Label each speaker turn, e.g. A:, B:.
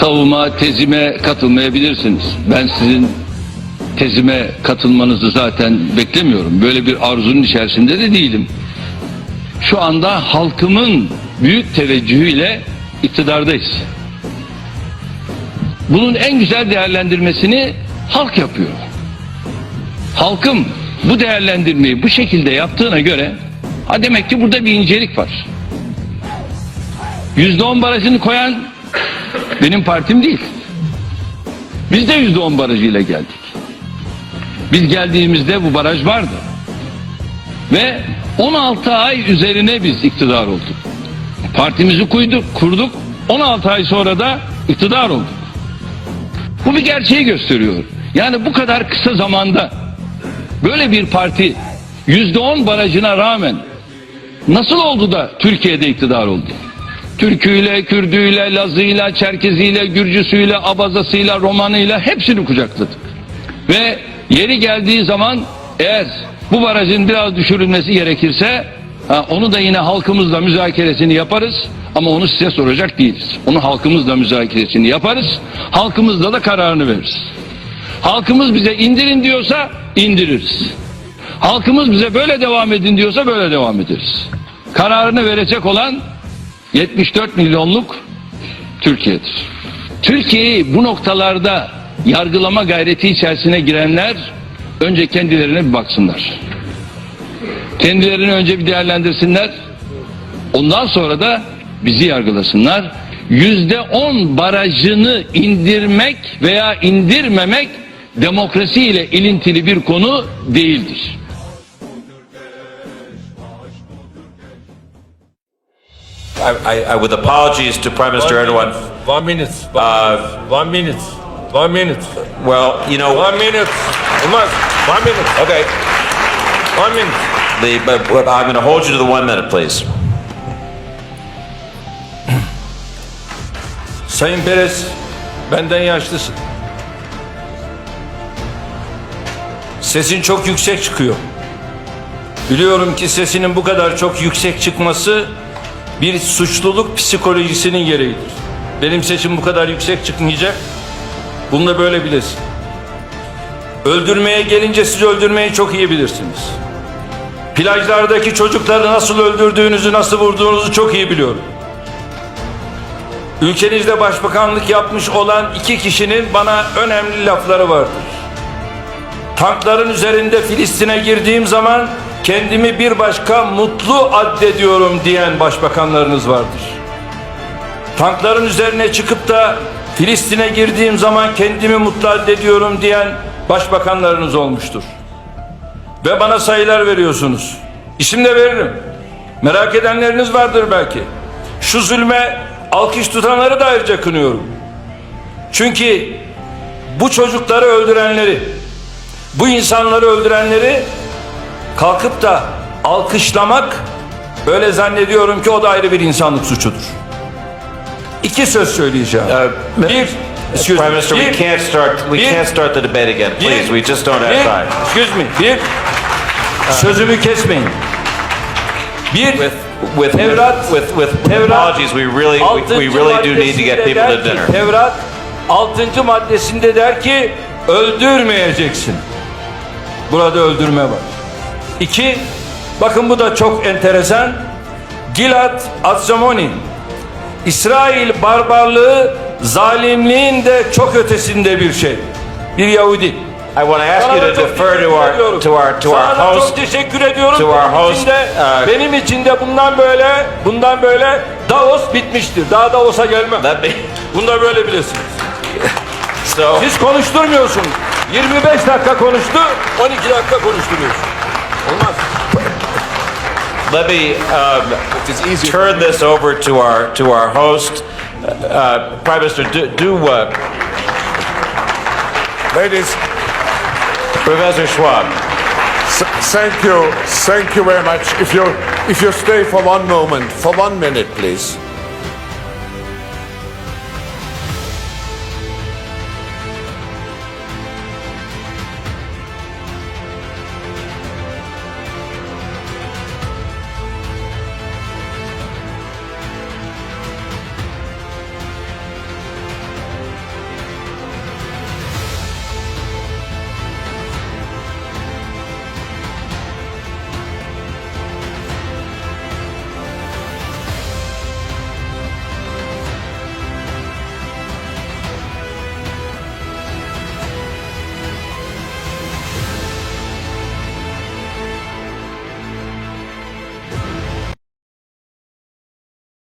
A: savuma, tezime katılmayabilirsiniz. Ben sizin tezime katılmanızı zaten beklemiyorum. Böyle bir arzunun içerisinde de değilim. Şu anda halkımın büyük teveccühüyle iktidardayız. Bunun en güzel değerlendirmesini halk yapıyor. Halkım bu değerlendirmeyi bu şekilde yaptığına göre ha demek ki burada bir incelik var. Yüzde on barajını koyan benim partim değil. Biz de yüzde on barajıyla geldik. Biz geldiğimizde bu baraj vardı. Ve 16 ay üzerine biz iktidar olduk. Partimizi kuyduk, kurduk. 16 ay sonra da iktidar olduk. Bu bir gerçeği gösteriyor. Yani bu kadar kısa zamanda böyle bir parti yüzde on barajına rağmen nasıl oldu da Türkiye'de iktidar oldu? Türküyle, Kürdüyle, Lazıyla, Çerkeziyle, Gürcüsüyle, Abazasıyla, Romanıyla hepsini kucakladık. Ve yeri geldiği zaman eğer bu barajın biraz düşürülmesi gerekirse onu da yine halkımızla müzakeresini yaparız ama onu size soracak değiliz. Onu halkımızla müzakeresini yaparız. Halkımızla da kararını veririz. Halkımız bize indirin diyorsa indiririz. Halkımız bize böyle devam edin diyorsa böyle devam ederiz. Kararını verecek olan 74 milyonluk Türkiye'dir. Türkiye'yi bu noktalarda yargılama gayreti içerisine girenler önce kendilerine bir baksınlar. Kendilerini önce bir değerlendirsinler. Ondan sonra da bizi yargılasınlar. Yüzde on barajını indirmek veya indirmemek demokrasi ile ilintili bir konu değildir.
B: I, I, I, with apologies to Prime Minister Erdogan.
C: One minute. One,
B: Uh,
C: one minute. One minute.
B: Well, you know,
C: One minute. One minute.
B: okay.
C: One minute.
B: The, but, but I'm going to hold you to the one minute, please.
C: Sayın Perez, benden yaşlısın. Sesin çok yüksek çıkıyor. Biliyorum ki sesinin bu kadar çok yüksek çıkması bir suçluluk psikolojisinin gereğidir. Benim sesim bu kadar yüksek çıkmayacak. Bunu da böyle bilesin. Öldürmeye gelince siz öldürmeyi çok iyi bilirsiniz. Plajlardaki çocukları nasıl öldürdüğünüzü, nasıl vurduğunuzu çok iyi biliyorum. Ülkenizde başbakanlık yapmış olan iki kişinin bana önemli lafları vardır. Tankların üzerinde Filistin'e girdiğim zaman kendimi bir başka mutlu addediyorum diyen başbakanlarınız vardır. Tankların üzerine çıkıp da Filistin'e girdiğim zaman kendimi mutlu addediyorum diyen başbakanlarınız olmuştur. Ve bana sayılar veriyorsunuz. İsim de veririm. Merak edenleriniz vardır belki. Şu zulme alkış tutanları da ayrıca kınıyorum. Çünkü bu çocukları öldürenleri, bu insanları öldürenleri kalkıp da alkışlamak öyle zannediyorum ki o da ayrı bir insanlık suçudur. İki söz söyleyeceğim.
B: Uh,
C: bir, excuse
B: Prime
C: me,
B: Minister, we
C: bir-
B: can't start. We
C: bir-
B: can't start the debate again, please. We just don't have
C: bir-
B: time.
C: Excuse me. Bir, sözümü kesmeyin. Bir,
B: With with
C: Tevrat,
B: with with
C: Tevrat,
B: apologies, we really we, we really do need to get people to
C: ki,
B: dinner.
C: Tevrat 6. maddesinde der ki öldürmeyeceksin. Burada öldürme var. İki, bakın bu da çok enteresan. Gilad Atzamoni. İsrail barbarlığı zalimliğin de çok ötesinde bir şey. Bir Yahudi.
B: I want to ask
C: Sana
B: you to defer to our to our to
C: Sana
B: our host.
C: çok teşekkür ediyorum.
B: to our
C: benim
B: host,
C: için de,
B: uh,
C: benim için de bundan böyle bundan böyle Davos bitmiştir. Daha Davos'a gelmem.
B: Let me.
C: Bunu da böyle bilesiniz.
B: So
C: Siz konuşturmuyorsun. 25 dakika konuştu, 12 dakika konuşturuyorsun.
B: Let me um, turn this over to our to our host, uh, Prime Minister. Do, do uh,
D: Ladies,
B: Professor Schwab.
D: s- thank you, thank you very much. If you if you stay for one moment, for one minute, please.